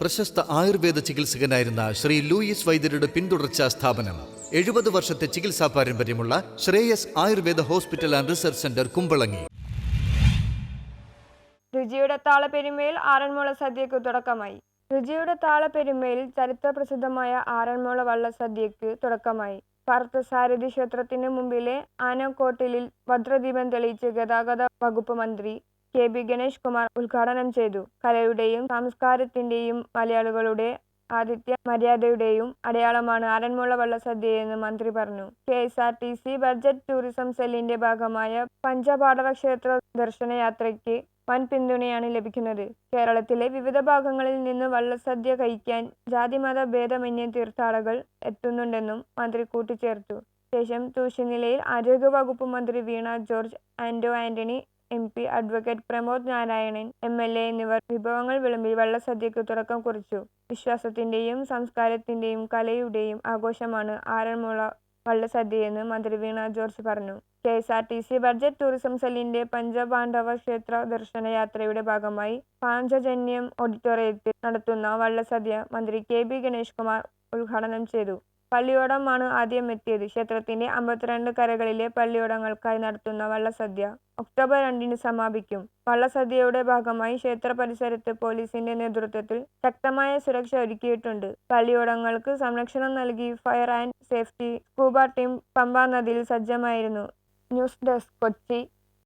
പ്രശസ്ത ആയുർവേദ ചികിത്സകനായിരുന്ന ശ്രീ ലൂയിസ് വൈദ്യരുടെ പിന്തുടർച്ചാ സ്ഥാപനം. എഴുപത് വർഷത്തെ ചികിത്സാ പാരമ്പര്യമുള്ള Shreyas Ayurveda hospital and research centre Kumbalangi. രുചിയുടെ താളപ്പെരുമയിൽ ആറന്മുള സദ്യക്ക് തുടക്കമായി. രുചിയുടെ താളപ്പെരുമയിൽ ചരിത്ര പ്രസിദ്ധമായ ആറന്മുള വള്ള സദ്യക്ക് തുടക്കമായി. പാർത്ഥസാരഥി ക്ഷേത്രത്തിന് മുമ്പിലെ ആനക്കോട്ടിലിൽ ഭദ്രദീപം തെളിയിച്ച് ഗതാഗത വകുപ്പ് മന്ത്രി കെ. ബി. ഗണേഷ് കുമാർ ഉദ്ഘാടനം ചെയ്തു. കലയുടെയും സംസ്കാരത്തിന്റെയും മലയാളികളുടെ ആതിഥ്യ മര്യാദയുടെയും അടയാളമാണ് ആറന്മുള വള്ളസദ്യയെന്ന് മന്ത്രി പറഞ്ഞു. K. S. R. T. C. Budget tourism സെല്ലിന്റെ ഭാഗമായ പഞ്ചപാടവ ക്ഷേത്ര ദർശനയാത്രയ്ക്ക് വൻ പിന്തുണയാണ് ലഭിക്കുന്നത്. കേരളത്തിലെ വിവിധ ഭാഗങ്ങളിൽ നിന്ന് വള്ളസദ്യ കഴിക്കാൻ ജാതിമത ഭേദമന്യ തീർത്ഥാടകൾ എത്തുന്നുണ്ടെന്നും മന്ത്രി കൂട്ടിച്ചേർത്തു. ശേഷം തൂശനിലയിൽ ആരോഗ്യവകുപ്പ് മന്ത്രി Veena George Anto Antony M P advocate Pramod Narayanan M L A എന്നിവർ വിഭവങ്ങൾ വിളമ്പി വള്ളസദ്യക്ക് തുടക്കം കുറിച്ചു. വിശ്വാസത്തിന്റെയും സംസ്കാരത്തിന്റെയും കലയുടെയും ആഘോഷമാണ് ആറന്മുള വള്ളസദ്യയെന്ന് മന്ത്രി വീണ ജോർജ് പറഞ്ഞു. K S R T C budget tourism സെല്ലിന്റെ പഞ്ചപാണ്ഡവ ക്ഷേത്ര ദർശന യാത്രയുടെ ഭാഗമായി പാഞ്ചജന്യം ഓഡിറ്റോറിയത്തിൽ നടത്തുന്ന വള്ളസദ്യ മന്ത്രി കെ ബി ഗണേഷ് കുമാർ ഉദ്ഘാടനം ചെയ്തു. പള്ളിയോടമാണ് ആദ്യം എത്തിയത്. ക്ഷേത്രത്തിന്റെ അമ്പത്തിരണ്ട് കരകളിലെ പള്ളിയോടങ്ങൾക്കായി നടത്തുന്ന വള്ളസദ്യ ഒക്ടോബർ രണ്ടിന് സമാപിക്കും. വള്ളസദ്യയുടെ ഭാഗമായി ക്ഷേത്ര പരിസരത്ത് പോലീസിന്റെ നേതൃത്വത്തിൽ ശക്തമായ സുരക്ഷ ഒരുക്കിയിട്ടുണ്ട്. പള്ളിയോടങ്ങൾക്ക് സംരക്ഷണം നൽകി fire and safety scuba team Pamba നദിയിൽ സജ്ജമായിരുന്നു. News desk Kochi.